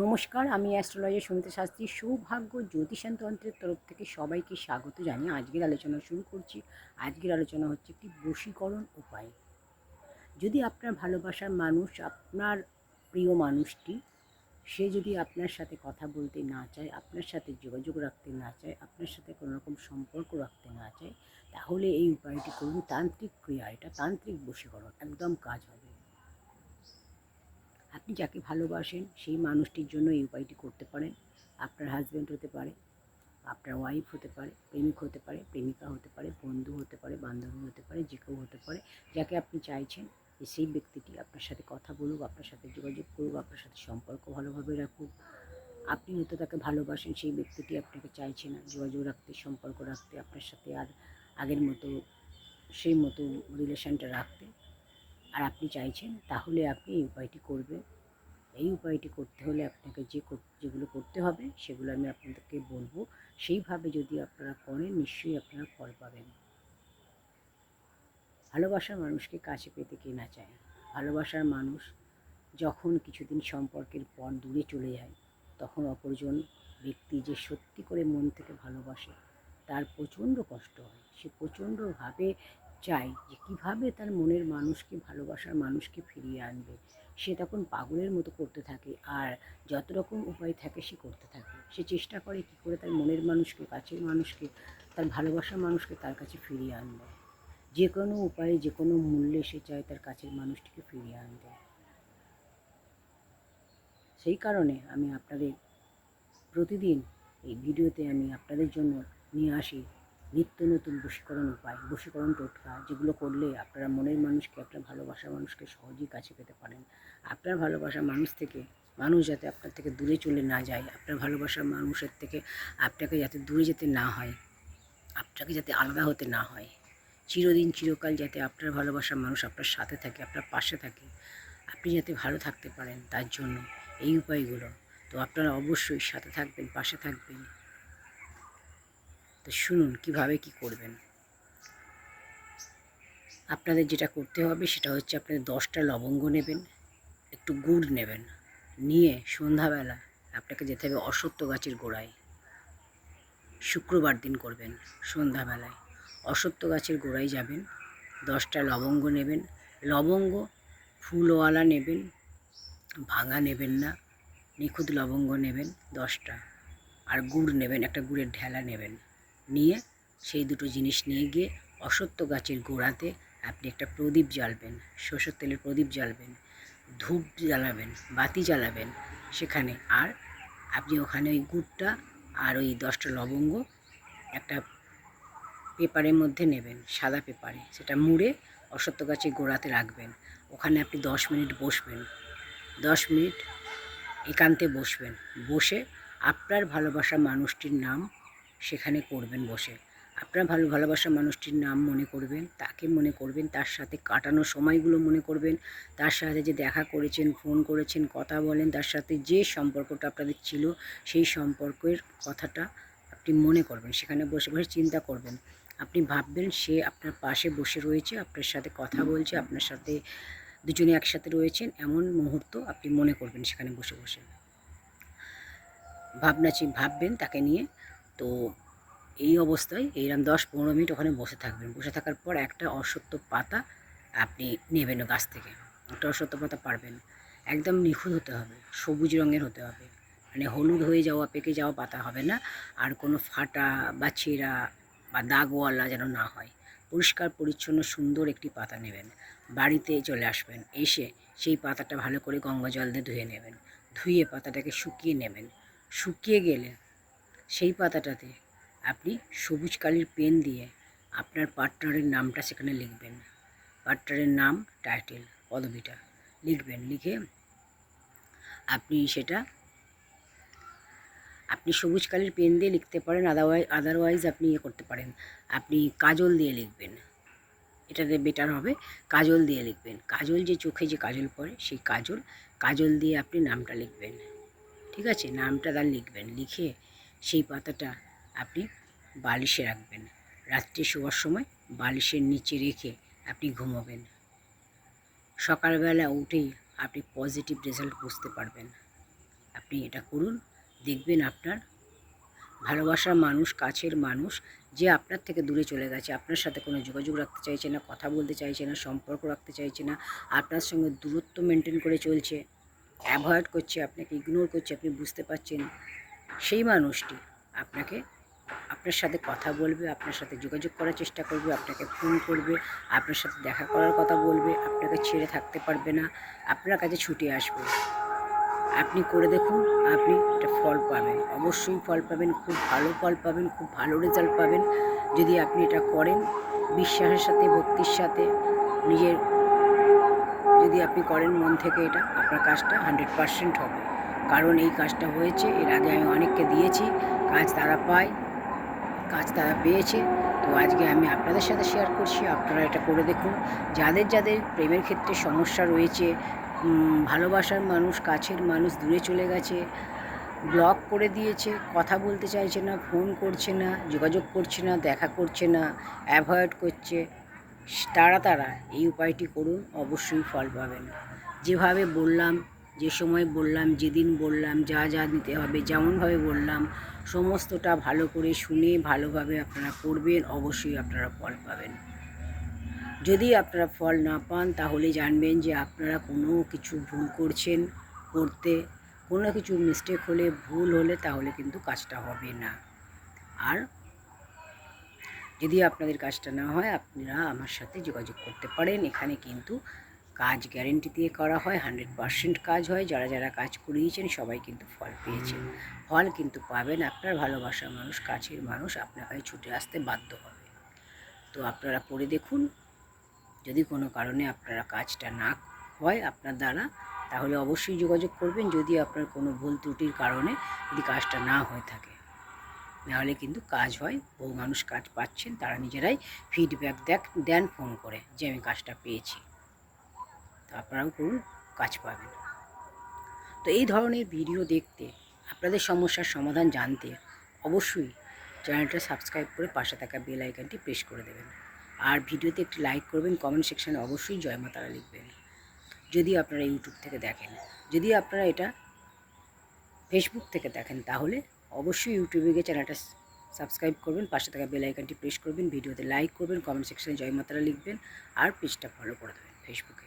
নমস্কার, আমি অ্যাস্ট্রোলজি সুমিতা শাস্ত্রী সৌভাগ্য জ্যোতিষান তন্ত্রের তরফ থেকে সবাইকে স্বাগত জানিয়ে আজকের আলোচনা শুরু করছি। আজকের আলোচনা হচ্ছে একটি বশীকরণ উপায়। যদি আপনার ভালোবাসার মানুষ, আপনার প্রিয় মানুষটি, সে যদি আপনার সাথে কথা বলতে না চায়, আপনার সাথে যোগাযোগ রাখতে না চায়, আপনার সাথে কোনো রকম সম্পর্ক রাখতে না চায়, তাহলে এই উপায়টি করুন তান্ত্রিক ক্রিয়া। এটা তান্ত্রিক বশীকরণ, একদম কাজ হবে। আপনি যাকে ভালোবাসেন, সেই মানুষটির জন্য এই উপায়টি করতে পারেন। আপনার হাজব্যান্ড হতে পারে, আপনার ওয়াইফ হতে পারে, প্রেমিক হতে পারে, প্রেমিকা হতে পারে, বন্ধু হতে পারে, বান্ধবী হতে পারে, যে কেউ হতে পারে, যাকে আপনি চাইছেন যে সেই ব্যক্তিটি আপনার সাথে কথা বলুক, আপনার সাথে যোগাযোগ করুক, আপনার সাথে সম্পর্ক ভালোভাবে রাখুক। আপনি হয়তো তাকে ভালোবাসেন, সেই ব্যক্তিটি আপনাকে চাইছে না। যোগাযোগ রাখতে, সম্পর্ক রাখতে, আপনার সাথে আর আগের মতো, সেই মতো রিলেশনটা রাখতে। আর আপনি চাইছেন, তাহলে আপনি এই উপায়টি করবেন। এই উপায়টি করতে হলে আপনাকে যে যেগুলো করতে হবে, সেগুলো আমি আপনাদেরকে বলব। সেইভাবে যদি আপনারা করেন, নিশ্চয়ই আপনারা ফল পাবেন। ভালোবাসার মানুষকে কাছে পেতে কে না চায়? ভালোবাসার মানুষ যখন কিছুদিন সম্পর্কের পর দূরে চলে যায়, তখন অপরজন ব্যক্তি যে সত্যি করে মন থেকে ভালোবাসে, তার প্রচণ্ড কষ্ট হয়। সে প্রচণ্ডভাবে চায় যে কীভাবে তার মনের মানুষকে, ভালোবাসার মানুষকে ফিরিয়ে আনবে। সে তখন পাগলের মতো করতে থাকে আর যত রকম উপায় থাকে সে করতে থাকে। সে চেষ্টা করে কী করে তার মনের মানুষকে, কাছের মানুষকে, তার ভালোবাসার মানুষকে তার কাছে ফিরিয়ে আনবে। যে কোনো উপায়ে, যে কোনো মূল্যে সে চায় তার কাছের মানুষটিকে ফিরিয়ে আনতে। সেই কারণে আমি আপনাদের প্রতিদিন এই ভিডিওতে আমি আপনাদের জন্য নিয়ে আসি নিত্য নতুন বশীকরণ উপায়, বশীকরণ টোটকা যেগুলো করলে আপনারা মনের মানুষকে, আপনার ভালোবাসার মানুষকে সহজেই কাছে পেতে পারেন। আপনার ভালোবাসার মানুষ থেকে, মানুষ যাতে আপনার থেকে দূরে চলে না যায়, আপনার ভালোবাসার মানুষের থেকে আপনাকে যাতে দূরে যেতে না হয়, আপনাকে যাতে আলাদা হতে না হয়। চিরদিন, চিরকাল যাতে আপনার ভালোবাসার মানুষ আপনার সাথে থাকে, আপনার পাশে থাকে, আপনি যাতে ভালো থাকতে পারেন তার জন্য। এই উপায়গুলো। তো আপনারা অবশ্যই সাথে থাকবেন, পাশে থাকবেন। তো শুনুন, কীভাবে কি করবেন? আপনাদের যেটা করতে হবে সেটা হচ্ছে আপনাদের দশটা লবঙ্গ নেবেন, একটু গুড় নেবেন, নিয়ে সন্ধ্যাবেলা আপনাকে যেতে হবে অসত্য গাছের গোড়ায়। শুক্রবার দিন করবেন সন্ধ্যাবেলায়। অসত্য গাছের গোড়ায় যাবেন, দশটা লবঙ্গ নেবেন। লবঙ্গ, ফুলওয়ালা নেবেন, ভাঙা নেবেন না, নিখুঁত লবঙ্গ নেবেন দশটা। আর গুড় নেবেন, একটা গুড়ের ঢেলা নেবেন। নিয়ে, সেই দুটো জিনিস নিয়ে গিয়ে অসত্য গাছের গোড়াতে আপনি একটা প্রদীপ জ্বালবেন, সরষের তেলের প্রদীপ জ্বালবেন, ধূপ জ্বালাবেন, বাতি জ্বালাবেন, সেখানে আর আপনি ওখানে ওই গুড়টা আর ওই দশটা লবঙ্গ একটা পেপারের মধ্যে নেবেন, সাদা পেপারে, সেটা মুড়ে অসত্য গাছের গোড়াতে রাখবেন। ওখানে আপনি দশ মিনিট বসবেন। দশ মিনিট একান্তে বসবেন। বসে আপনার ভালোবাসা মানুষটির নাম সেখানে করবেন বসে। আপনার ভালো ভালোবাসা মানুষটির নাম মনে করবেন, তাকে মনে করবেন, তার সাথে কাটানো সময়গুলো মনে করবেন, তার সাথে যে দেখা করেছেন, ফোন করেছেন, কথা বলেন, তার সাথে যে সম্পর্কটা আপনাদের ছিল, সেই সম্পর্কের কথাটা আপনি মনে করবেন, সেখানে বসে বসে চিন্তা করবেন। আপনি ভাববেন সে আপনার পাশে বসে রয়েছে, আপনার সাথে কথা বলছে, আপনার সাথে দুজনে একসাথে রয়েছেন, এমন মুহূর্ত আপনি মনে করবেন সেখানে বসে বসে। ভাবনা ভাববেন তাকে নিয়ে তো এই অবস্থায় এইরকম দশ পনেরো মিনিট ওখানে বসে থাকবেন। বসে থাকার পর একটা অসত্য পাতা আপনি নেবেন গাছ থেকে। একটা অসত্য পাতা পারবেন। একদম নিখুঁত হতে হবে, সবুজ রঙের হতে হবে। মানে হলুদ হয়ে যাওয়া, পেকে যাওয়া পাতা হবে না। আর কোনো ফাটা বা ছেঁড়া বা দাগওয়ালা যেন না হয়। পরিষ্কার, পরিচ্ছন্ন, সুন্দর একটি পাতা নেবেন। বাড়িতে চলে আসবেন। এসে সেই পাতাটা ভালো করে গঙ্গা জল দিয়ে ধুয়ে নেবেন। ধুয়ে পাতাটাকে শুকিয়ে নেবেন। শুকিয়ে গেলে সেই পাতাটাতে আপনি সবুজ কালির পেন দিয়ে আপনার পার্টনারের নামটা সেখানে লিখবেন। পার্টনারের নাম, টাইটেল, পদবিটা লিখবেন। লিখে আপনি সেটা আপনি সবুজ কালির পেন দিয়ে লিখতে পারেন আদারওয়াইজ আদারওয়াইজ আপনি ইয়ে করতে পারেন। আপনি কাজল দিয়ে লিখবেন। এটাতে বেটার হবে। কাজল দিয়ে লিখবেন। কাজল যে চোখে যে কাজল পড়ে, সেই কাজল কাজল দিয়ে আপনি নামটা লিখবেন। ঠিক আছে? নামটা তার লিখবেন। লিখে সেই পাতাটা আপনি বালিশে রাখবেন। রাত্রে শোয়ার সময় বালিশের নিচে রেখে আপনি ঘুমোবেন। সকালবেলা উঠেই আপনি পজিটিভ রেজাল্ট বুঝতে পারবেন। আপনি এটা করুন, দেখবেন আপনার ভালোবাসার মানুষ, কাছের মানুষ যে আপনার থেকে দূরে চলে গেছে, আপনার সাথে কোনো যোগাযোগ রাখতে চাইছে না, কথা বলতে চাইছে না, সম্পর্ক রাখতে চাইছে না, আপনার সঙ্গে দূরত্ব মেনটেন করে চলছে অ্যাভয়েড করছে, আপনাকে ইগনোর করছে, আপনি বুঝতে পারছেন সেই মানুষটি আপনাকে আপনার সাথে কথা বলবে, আপনার সাথে যোগাযোগ করার চেষ্টা করবে, আপনাকে ফোন করবে, আপনার সাথে দেখা করার কথা বলবে, আপনাকে ছেড়ে থাকতে পারবে না, আপনার কাছে ছুটে আসবে। আপনি করে দেখুন, আপনি একটা ফল পাবেন। অবশ্যই ফল পাবেন, খুব ভালো ফল পাবেন, খুব ভালো রেজাল্ট পাবেন। যদি আপনি এটা করেন, বিশ্বাসের সাথে, ভক্তির সাথে, নিজের যদি আপনি করেন মন থেকে এটা, আপনার কাজটা হান্ড্রেড পারসেন্ট হবে। কারণ এই কাজটা হয়েছে। এর আগে আমি অনেককে দিয়েছি, কাজ তারা পায়, কাজ তারা পেয়েছে। তো আজকে আমি আপনাদের সাথে শেয়ার করছি, আপনারা এটা করে দেখুন। যাদের যাদের প্রেমের ক্ষেত্রে সমস্যা রয়েছে ভালোবাসার মানুষ, কাছের মানুষ দূরে চলে গেছে ব্লক করে দিয়েছে, কথা বলতে চাইছে না ফোন করছে না, যোগাযোগ করছে না, দেখা করছে না অ্যাভয়েড করছে, তারা তারা, এই উপায়টি করুন, অবশ্যই ফল পাবেন। যেভাবে বললাম যে সময় বললাম, যেদিন বললাম, যা যা নিতে হবে, যেমনভাবে বললাম, সমস্তটা ভালো করে শুনে ভালোভাবে আপনারা করবেন, অবশ্যই আপনারা ফল পাবেন। যদি আপনারা ফল না পান, তাহলে জানবেন যে আপনারা কোনো কিছু ভুল করছেন, করতে, কোনো কিছু মিস্টেক হলে, ভুল হলে তাহলে কিন্তু কাজটা হবে না। আর যদি আপনাদের কাজটা না হয়, আপনারা আমার সাথে যোগাযোগ করতে পারেন, এখানে কিন্তু কাজ গ্যারেন্টি দিয়ে করা হয় হান্ড্রেড পারসেন্ট কাজ হয়, যারা যারা কাজ করিয়েছেন সবাই কিন্তু ফল পেয়েছেন। ফল কিন্তু পাবেন আপনার ভালোবাসার মানুষ, কাছের মানুষ, আপনার কাছে ছুটে আসতে বাধ্য হবে। তো আপনারা করে দেখুন, যদি কোনো কারণে আপনারা কাজটা না হয় আপনার দ্বারা, তাহলে অবশ্যই যোগাযোগ করবেন, যদি আপনার কোনো ভুল ত্রুটির কারণে যদি কাজটা না হয়ে থাকে। নাহলে কিন্তু কাজ হয়, বহু মানুষ কাজ পাচ্ছেন, তারা নিজেরাই ফিডব্যাক দেখ, দেন ফোন করে যে আমি কাজটা পেয়েছি। আপনারাও করুন, কাজ পাবেন। তো এই ধরনের ভিডিও দেখতে, আপনাদের সমস্যার সমাধান জানতে অবশ্যই চ্যানেলটা সাবস্ক্রাইব করে পাশে থাকা বেল আইকনটি প্রেস করে দেবেন। আর ভিডিওতে একটি লাইক করবেন, কমেন্ট সেকশানে অবশ্যই জয় মাতারা লিখবেন। যদি আপনারা ইউটিউব থেকে দেখেন, যদি আপনারা এটা ফেসবুক থেকে দেখেন, তাহলে অবশ্যই ইউটিউবে গিয়ে চ্যানেলটা সাবস্ক্রাইব করবেন, পাশে থাকা বেল আইকনটি প্রেস করবেন, ভিডিওতে লাইক করবেন, কমেন্ট সেকশানে জয় মাতারা লিখবেন, আর পেজটা ফলো করে দেবেন, ফেসবুকে।